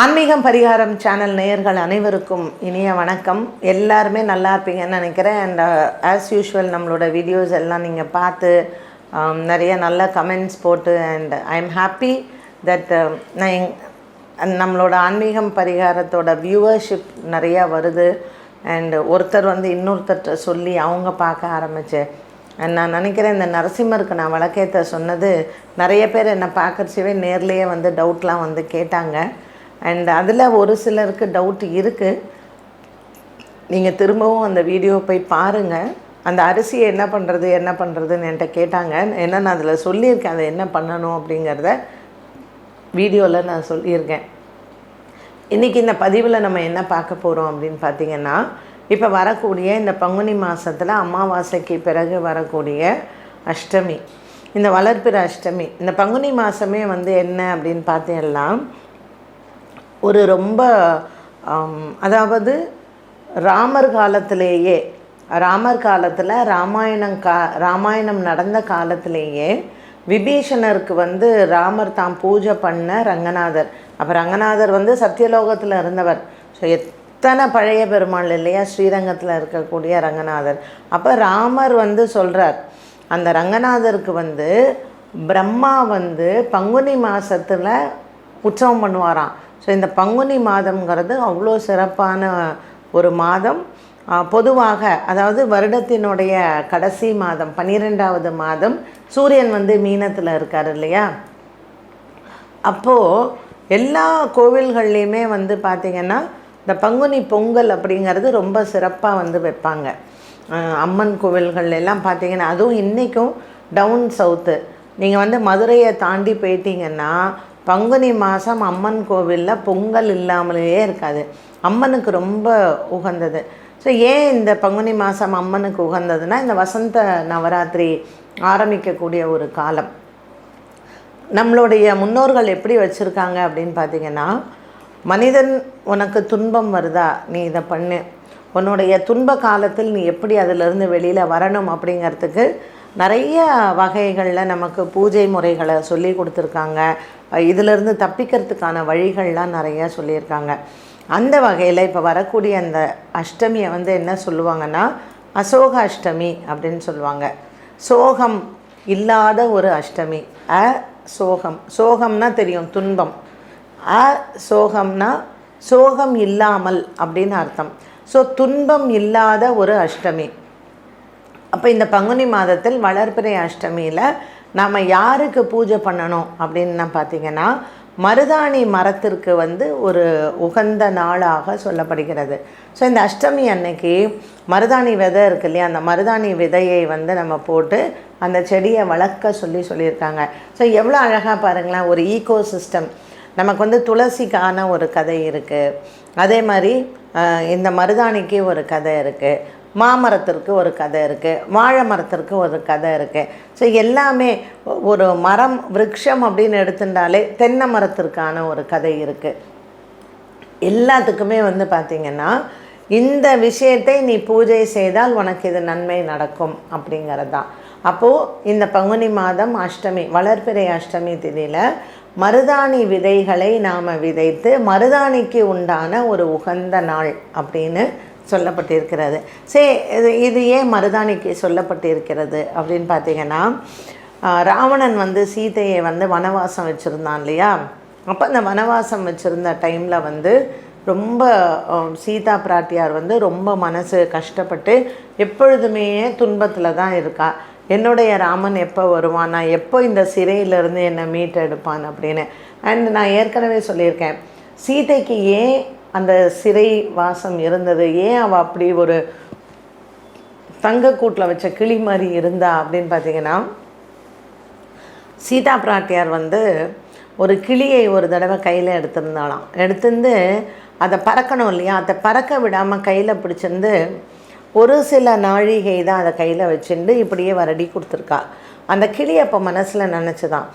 ஆன்மீகம் பரிகாரம் சேனல் நேயர்கள் அனைவருக்கும் இனிய வணக்கம். எல்லாருமே நல்லா இருப்பீங்கன்னு நினைக்கிறேன். அண்ட் ஆஸ் யூஷுவல் நம்மளோட வீடியோஸ் எல்லாம் நீங்கள் பார்த்து um, நிறைய நல்ல கமெண்ட்ஸ் போட்டு and I am happy that நான் எங் நம்மளோட ஆன்மீகம் பரிகாரத்தோட வியூவர்ஷிப் நிறையா வருது. அண்ட் ஒருத்தர் வந்து இன்னொருத்தர்கிட்ட சொல்லி அவங்க பார்க்க ஆரம்பிச்சு. நான் நினைக்கிறேன் இந்த நரசிம்மருக்கு நான் வழக்கேற்ற சொன்னது நிறைய பேர் என்னை பார்க்கறச்சவே நேர்லேயே வந்து டவுட்லாம் வந்து கேட்டாங்க. அண்ட் அதில் ஒரு சிலருக்கு டவுட் இருக்குது நீங்கள் திரும்பவும் அந்த வீடியோ போய் பாருங்கள் அந்த அரிசியை என்ன பண்ணுறது என்ன பண்ணுறதுன்னு என்கிட்ட கேட்டாங்க. என்ன நான் அதில் சொல்லியிருக்கேன். அதை என்ன பண்ணணும் அப்படிங்கிறத வீடியோவில் நான் சொல்லியிருக்கேன். இன்றைக்கி இந்த பதிவில் நம்ம என்ன பார்க்க போகிறோம் அப்படின்னு பார்த்தீங்கன்னா இப்போ வரக்கூடிய இந்த பங்குனி மாதத்தில் அமாவாசைக்கு பிறகு வரக்கூடிய அஷ்டமி. இந்த வளர்ப்பிற அஷ்டமி. இந்த பங்குனி மாதமே வந்து என்ன அப்படின்னு பார்த்தீங்கன்னா ஒரு ரொம்ப அதாவது ராமர் காலத்திலேயே ராமர் காலத்தில் ராமாயணம் கா ராமாயணம் நடந்த காலத்திலேயே விபீஷணருக்கு வந்து ராமர் தாம் பூஜை பண்ண ரங்கநாதர். அப்போ ரங்கநாதர் வந்து சத்தியலோகத்தில் இருந்தவர். ஸோ எத்தனை பழைய பெருமாள் இல்லையா? ஸ்ரீரங்கத்தில் இருக்கக்கூடிய ரங்கநாதர். அப்போ ராமர் வந்து சொல்கிறார் அந்த ரங்கநாதருக்கு வந்து பிரம்மா வந்து பங்குனி மாதத்தில் உற்சவம் பண்ணுவாராம். ஸோ இந்த பங்குனி மாதம்ங்கிறது அவ்வளோ சிறப்பான ஒரு மாதம். பொதுவாக அதாவது வருடத்தினுடைய கடைசி மாதம் பன்னிரெண்டாவது மாதம் சூரியன் வந்து மீனத்தில் இருக்கார் இல்லையா? அப்போது எல்லா கோவில்கள்லேயுமே வந்து பார்த்திங்கன்னா இந்த பங்குனி பொங்கல் அப்படிங்கிறது ரொம்ப சிறப்பாக வந்து வைப்பாங்க. அம்மன் கோவில்கள் எல்லாம் பார்த்தீங்கன்னா அதுவும் இன்றைக்கும் டவுன் சவுத்து. நீங்கள் வந்து மதுரையை தாண்டி போயிட்டீங்கன்னா பங்குனி மாதம் அம்மன் கோவிலில் பொங்கல் இல்லாமலேயே இருக்காது. அம்மனுக்கு ரொம்ப உகந்தது. ஸோ ஏன் இந்த பங்குனி மாதம் அம்மனுக்கு உகந்ததுன்னா இந்த வசந்த நவராத்திரி ஆரம்பிக்கக்கூடிய ஒரு காலம். நம்மளுடைய முன்னோர்கள் எப்படி வச்சுருக்காங்க அப்படின்னு பார்த்தீங்கன்னா மனிதன் உனக்கு துன்பம் வருதா? நீ இதை பண்ணு. உன்னுடைய துன்ப காலத்தில் நீ எப்படி அதிலிருந்து வெளியில் வரணும் அப்படிங்கிறதுக்கு நிறைய வகைகளில் நமக்கு பூஜை முறைகளை சொல்லி கொடுத்துருக்காங்க. இதிலிருந்து தப்பிக்கிறதுக்கான வழிகள்லாம் நிறைய சொல்லியிருக்காங்க. அந்த வகையில் இப்போ வரக்கூடிய அந்த அஷ்டமியை வந்து என்ன சொல்லுவாங்கன்னா அசோக அஷ்டமி அப்படின்னு சொல்லுவாங்க. சோகம் இல்லாத ஒரு அஷ்டமி. அ சோகம் சோகம்னா தெரியும் துன்பம். அ சோகம்னா சோகம் இல்லாமல் அப்படின்னு அர்த்தம். ஸோ துன்பம் இல்லாத ஒரு அஷ்டமி. அப்போ இந்த பங்குனி மாதத்தில் வளர்பிறை அஷ்டமியில் நாம் யாருக்கு பூஜை பண்ணணும் அப்படின்னு பார்த்தீங்கன்னா மருதாணி மரத்திற்கு வந்து ஒரு உகந்த நாளாக சொல்லப்படுகிறது. ஸோ இந்த அஷ்டமி அன்னைக்கு மருதாணி விதை இருக்கு இல்லையா அந்த மருதாணி விதையை வந்து நம்ம போட்டு அந்த செடியை வளர்க்க சொல்லி சொல்லியிருக்காங்க. ஸோ எவ்வளோ அழகாக பாருங்களேன் ஒரு ஈகோ சிஸ்டம் நமக்கு வந்து துளசிக்கான ஒரு கதை இருக்குது அதே மாதிரி இந்த மருதாணிக்கு ஒரு கதை இருக்குது மாமரத்திற்கு ஒரு கதை இருக்குது வாழை மரத்திற்கு ஒரு கதை இருக்குது ஸோ எல்லாமே ஒரு மரம் விரக்ஷம் அப்படின்னு எடுத்துட்டாலே தென்னை மரத்திற்கான ஒரு கதை இருக்குது எல்லாத்துக்குமே வந்து பார்த்திங்கன்னா இந்த விஷயத்தை நீ பூஜை செய்தால் உனக்கு இது நன்மை நடக்கும் அப்படிங்கிறது தான் அப்போது இந்த பங்குனி மாதம் அஷ்டமி வளர்பிறை அஷ்டமி திதியில் மருதாணி விதைகளை நாம் விதைத்து மருதாணிக்கு உண்டான ஒரு உகந்த நாள் அப்படின்னு சொல்லப்பட்டிருக்கிறது. சரி இது இது ஏன் மருதாணிக்கு சொல்லப்பட்டிருக்கிறது அப்படின்னு பார்த்தீங்கன்னா ராவணன் வந்து சீதையை வந்து வனவாசம் வச்சுருந்தான் இல்லையா? அப்போ அந்த வனவாசம் வச்சுருந்த டைமில் வந்து ரொம்ப சீதா பிராட்டியார் வந்து ரொம்ப மனசு கஷ்டப்பட்டு எப்பொழுதுமே துன்பத்தில் தான் இருக்கா. என்னுடைய ராமன் எப்போ வருவான்? நான் எப்போ இந்த சிறையிலேருந்து என்னை மீட் எடுப்பான் அப்படின்னு. அண்ட் நான் ஏற்கனவே சொல்லியிருக்கேன். சீதைக்கு ஏன் அந்த சிறை வாசம் இருந்தது. ஏன் அவள் அப்படி ஒரு தங்கக்கூட்டில் வச்ச கிளி மாதிரி இருந்தா அப்படின்னு பார்த்தீங்கன்னா சீதா பிராட்டியார் வந்து ஒரு கிளியை ஒரு தடவை கையில் எடுத்திருந்தாலாம் எடுத்துருந்து அதை பறக்கணும் இல்லையா? அதை பறக்க விடாமல் கையில் பிடிச்சிருந்து ஒரு சில நாழிகை தான் அதை கையில் வச்சுட்டு இப்படியே வரடி கொடுத்துருக்கா. அந்த கிளி அப்போ மனசில் நினச்சிதான்.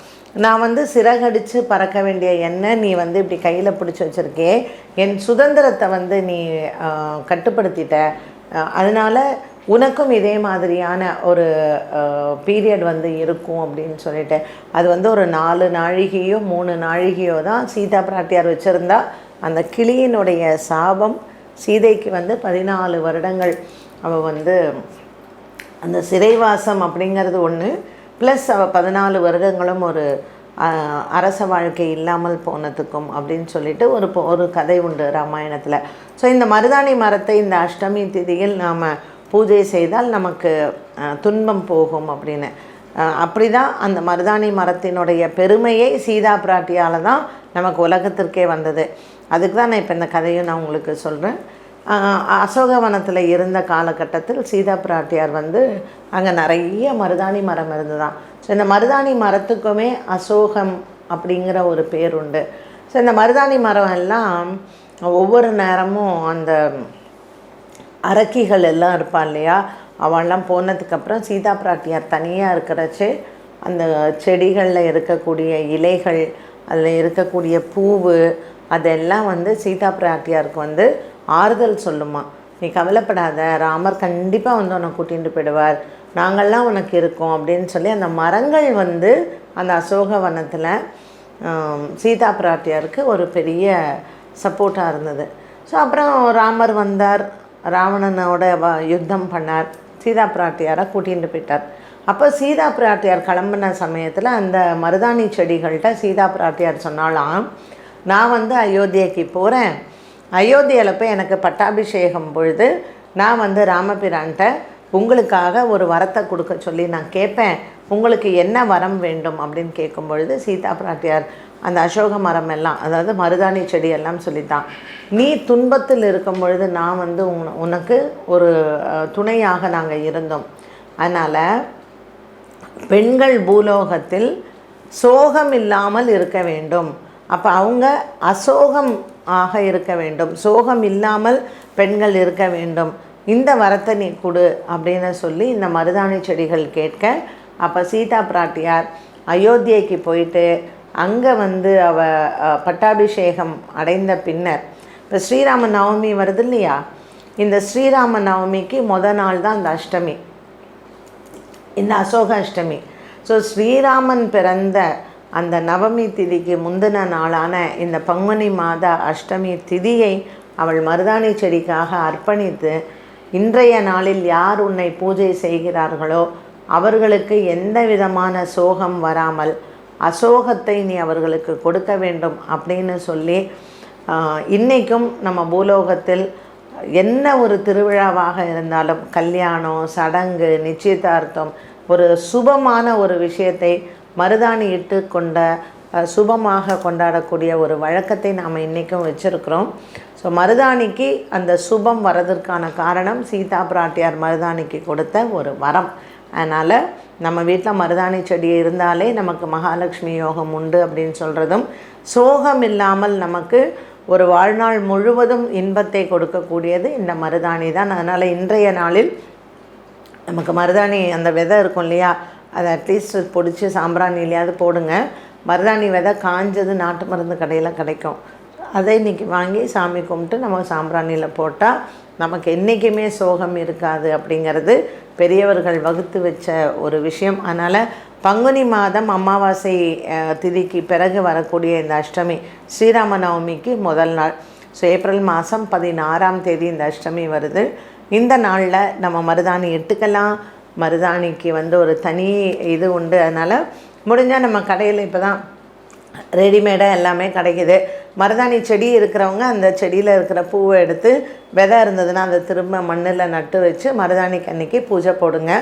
நான் வந்து சிறகடித்து பறக்க வேண்டிய எண்ணெய் நீ வந்து இப்படி கையில் பிடிச்சி வச்சுருக்கே. என் சுதந்திரத்தை வந்து நீ கட்டுப்படுத்திட்ட. அதனால் அதனால உனக்கும் இதே மாதிரியான ஒரு பீரியட் வந்து இருக்கும் அப்படின்னு சொல்லிட்டு. அது வந்து ஒரு நாலு நாழிகையோ மூணு நாழிகையோ தான் சீதா பிராட்டியார் வச்சுருந்தா. அந்த கிளியினுடைய சாபம் சீதைக்கு வந்து பதினாலு வருடங்கள். அவள் வந்து அந்த சிறைவாசம் அப்படிங்கிறது ஒன்று ப்ளஸ் அவள் பதினாலு வருடங்களும் ஒரு அரச வாழ்க்கை இல்லாமல் போனதுக்கும் அப்படின்னு சொல்லிட்டு ஒரு ஒரு கதை உண்டு ராமாயணத்தில். ஸோ இந்த மருதாணி மரத்தை இந்த அஷ்டமி திதியில் நாம் பூஜை செய்தால் நமக்கு துன்பம் போகும் அப்படின்னு. அப்படி தான் அந்த மருதாணி மரத்தினுடைய பெருமையை சீதா பிராட்டியால் தான் நமக்கு உலகத்திற்கே வந்தது. அதுக்கு தான் நான் இப்போ இந்த கதையும் நான் உங்களுக்கு சொல்கிறேன் அசோகவனத்தில் இருந்த காலகட்டத்தில் சீதா பிராட்டியார் வந்து அங்கே நிறைய மருதாணி மரம் இருந்துதான் ஸோ இந்த மருதாணி மரத்துக்குமே அசோகம் அப்படிங்கிற ஒரு பேர் உண்டு. ஸோ இந்த மருதாணி மரம் எல்லாம் ஒவ்வொரு நேரமும் அந்த அரக்கிகள் எல்லாம் இருப்பா இல்லையா? அவள்லாம் போனதுக்கப்புறம் சீதா பிராட்டியார் தனியாக இருக்கிறச்சே அந்த செடிகளில் இருக்கக்கூடிய இலைகள் அதில் இருக்கக்கூடிய பூவு அதெல்லாம் வந்து சீதா பிராட்டியாருக்கு வந்து ஆறுதல் சொல்லுமா. நீ கவலைப்படாத ராமர் கண்டிப்பாக வந்து உன்னை கூட்டிகிட்டு போயிடுவார். நாங்கள்லாம் உனக்கு இருக்கோம் அப்படின்னு சொல்லி அந்த மரங்கள் வந்து அந்த அசோக வனத்தில் சீதா பிராட்டியாருக்கு ஒரு பெரிய சப்போர்ட்டாக இருந்தது. ஸோ அப்புறம் ராமர் வந்தார். ராவணனோட வ- யுத்தம் பண்ணார். சீதா பிராட்டியாரை கூட்டிகிட்டு போயிட்டார். அப்போ சீதா பிராட்டியார் கிளம்புன சமயத்தில் அந்த மருதாணி செடிகள்கிட்ட சீதா பிராட்டியார் சொன்னாலாம் நான் வந்து அயோத்தியைக்கு போகிறேன் அயோத்தியில் போய் எனக்கு பட்டாபிஷேகம் பொழுது நான் வந்து ராமபிரான்ட்ட உங்களுக்காக ஒரு வரத்தை கொடுக்க சொல்லி நான் கேட்பேன். உங்களுக்கு என்ன வரம் வேண்டும்? அப்படின்னு கேட்கும் பொழுது சீதா பிராட்டியார் அந்த அசோக மரம் எல்லாம் அதாவது மருதாணி செடி எல்லாம் சொல்லித்தான். நீ துன்பத்தில் இருக்கும் பொழுது நான் வந்து உன- உனக்கு ஒரு துணையாக நாங்கள் இருந்தோம். அதனால் பெண்கள் பூலோகத்தில் சோகம் இல்லாமல் இருக்க வேண்டும். அப்போ அவங்க அசோகம் ஆக இருக்க வேண்டும். சோகம் இல்லாமல் பெண்கள் இருக்க வேண்டும். இந்த வரத்தை நீ கொடு அப்படின்னு சொல்லி இந்த மருதாணி செடிகள் கேட்க அப்போ சீதா பிராட்டியார் அயோத்தியைக்கு போயிட்டு அங்கே வந்து அவ பட்டாபிஷேகம் அடைந்த பின்னர் இப்போ ஸ்ரீராம நவமி வருது இல்லையா? இந்த ஸ்ரீராம நவமிக்கு முத நாள் தான் அந்த அஷ்டமி. இந்த அசோக அஷ்டமி. ஸோ ஸ்ரீராமன் பிறந்த அந்த நவமி திதிக்கு முந்தின நாளான இந்த பங்குனி மாத அஷ்டமி திதியை அவள் மருதாணி செடிக்காக அர்ப்பணித்து இன்றைய நாளில் யார் உன்னை பூஜை செய்கிறார்களோ அவர்களுக்கு எந்த விதமான சோகம் வராமல் அசோகத்தை நீ அவர்களுக்கு கொடுக்க வேண்டும் அப்படின்னு சொல்லி இன்றைக்கும் நம்ம பூலோகத்தில் என்ன ஒரு திருவிழாவாக இருந்தாலும் கல்யாணம் சடங்கு நிச்சயதார்த்தம் ஒரு சுபமான ஒரு விஷயத்தை மருதாணி இட்டு கொண்ட சுபமாக கொண்டாடக்கூடிய ஒரு வழக்கத்தை நாம் இன்றைக்கும் வச்சுருக்கிறோம். ஸோ மருதாணிக்கு அந்த சுபம் வரதற்கான காரணம் சீதா பிராட்டியார் மருதாணிக்கு கொடுத்த ஒரு வரம். அதனால் நம்ம வீட்டில் மருதாணி செடி இருந்தாலே நமக்கு மகாலட்சுமி யோகம் உண்டு அப்படின்னு சொல்கிறதும் சோகம் இல்லாமல் நமக்கு ஒரு வாழ்நாள் முழுவதும் இன்பத்தை கொடுக்கக்கூடியது இந்த மருதாணி தான். அதனால் இன்றைய நாளில் நமக்கு மருதாணி அந்த விதை இருக்கும் இல்லையா அதை அட்லீஸ்ட் பொடிச்சு சாம்பிராணிலையாவது போடுங்க. மருதாணி விதை காஞ்சது நாட்டு மருந்து கடையில் கிடைக்கும். அதை இன்றைக்கி வாங்கி சாமி கும்பிட்டு நம்ம சாம்பிராணியில் போட்டால் நமக்கு என்றைக்குமே சோகம் இருக்காது அப்படிங்கிறது பெரியவர்கள் வகுத்து வச்ச ஒரு விஷயம். அதனால் பங்குனி மாதம் அமாவாசை திதிக்கு பிறகு வரக்கூடிய இந்த அஷ்டமி ஸ்ரீராம நவமிக்கு முதல் நாள். ஸோ ஏப்ரல் மாதம் பதினாறாம் தேதி இந்த அஷ்டமி வருது. இந்த நாளில் நம்ம மருதாணி இட்டுக்கலாம். மருதாணிக்கு வந்து ஒரு தனி இது உண்டு. அதனால் முடிஞ்சால் நம்ம கடையில் இப்போ தான் ரெடிமேடாக எல்லாமே கிடைக்குது. மருதாணி செடி இருக்கிறவங்க அந்த செடியில் இருக்கிற பூவை எடுத்து விதை இருந்ததுன்னா அதை திரும்ப மண்ணில் நட்டு வச்சு மருதாணிக்கு அன்னைக்கு பூஜை போடுங்க.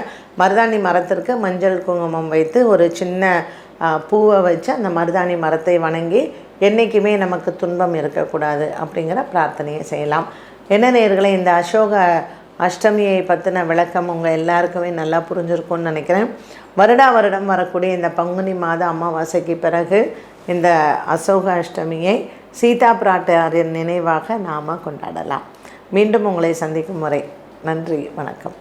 மருதாணி மரத்திற்கு மஞ்சள் குங்குமம் வைத்து ஒரு சின்ன பூவை வச்சு அந்த மருதாணி மரத்தை வணங்கி என்றைக்குமே நமக்கு துன்பம் இருக்கக்கூடாது அப்படிங்கிற பிரார்த்தனையை செய்யலாம். என்ன நேர்களை இந்த அசோக அஷ்டமியை பற்றின விளக்கம் உங்கள் எல்லாருக்குமே நல்லா புரிஞ்சிருக்கும்னு நினைக்கிறேன். வருடா வருடம் வரக்கூடிய இந்த பங்குனி மாத அமாவாசைக்கு பிறகு இந்த அசோக அஷ்டமியை சீதா பிராட்டியாரின் நினைவாக நாம் கொண்டாடலாம். மீண்டும் உங்களை சந்திக்கும் முறை. நன்றி வணக்கம்.